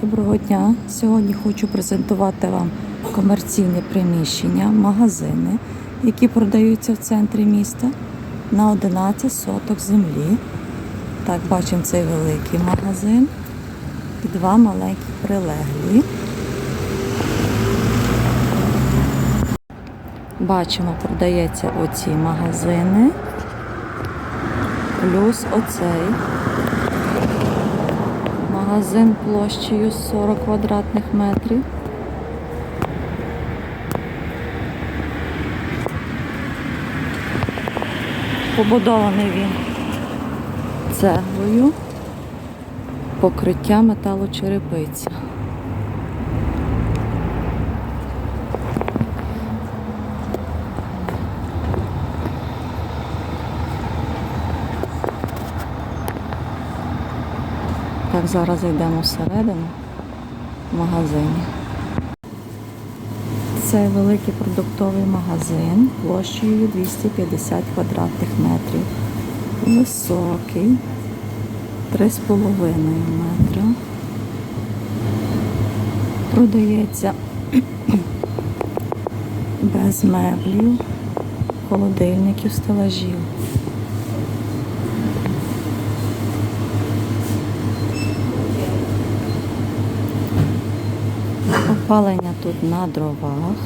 Доброго дня! Сьогодні хочу презентувати вам комерційне приміщення, магазини, які продаються в центрі міста на 11 соток землі. Так, бачимо цей великий магазин і два маленькі прилеглі. Бачимо, продається оці магазини, плюс оцей. Магазин площею 40 квадратних метрів. Побудований він цеглою, покриття металочерепиця. Так, зараз зайдемо всередину в магазині. Це великий продуктовий магазин площею 250 квадратних метрів. Високий, 3,5 метра. Продається без меблів, холодильників, стелажів. Опалення тут на дровах.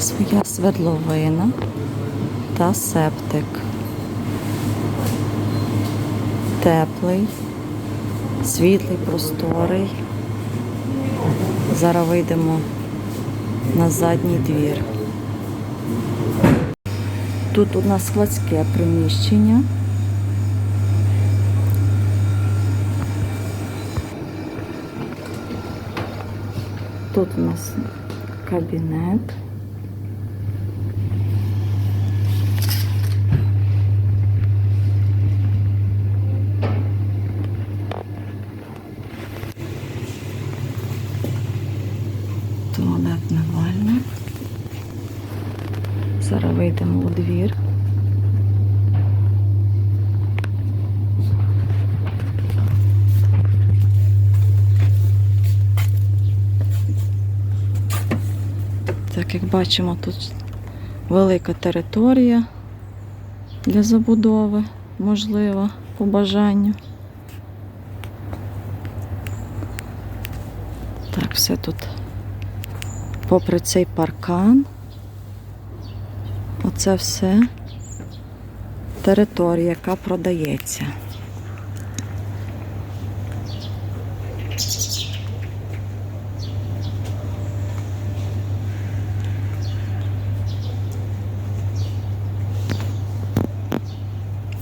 Своя свердловина та септик. Теплий, світлий, просторий. Зараз вийдемо на задній двір. Тут у нас складське приміщення. Тут у нас кабінет. Туалетна вальня. Зараз вийдемо у двір. Так, як бачимо, тут велика територія для забудови, можливо, по бажанню. Так, все тут, попри цей паркан, оце все територія, яка продається.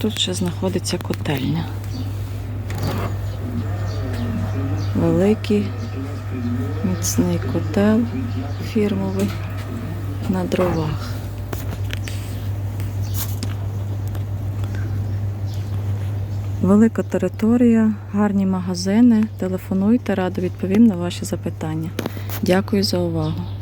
Тут ще знаходиться котельня. Великий міцний котел фірмовий на дровах. Велика територія, гарні магазини. Телефонуйте, радо відповім на ваші запитання. Дякую за увагу.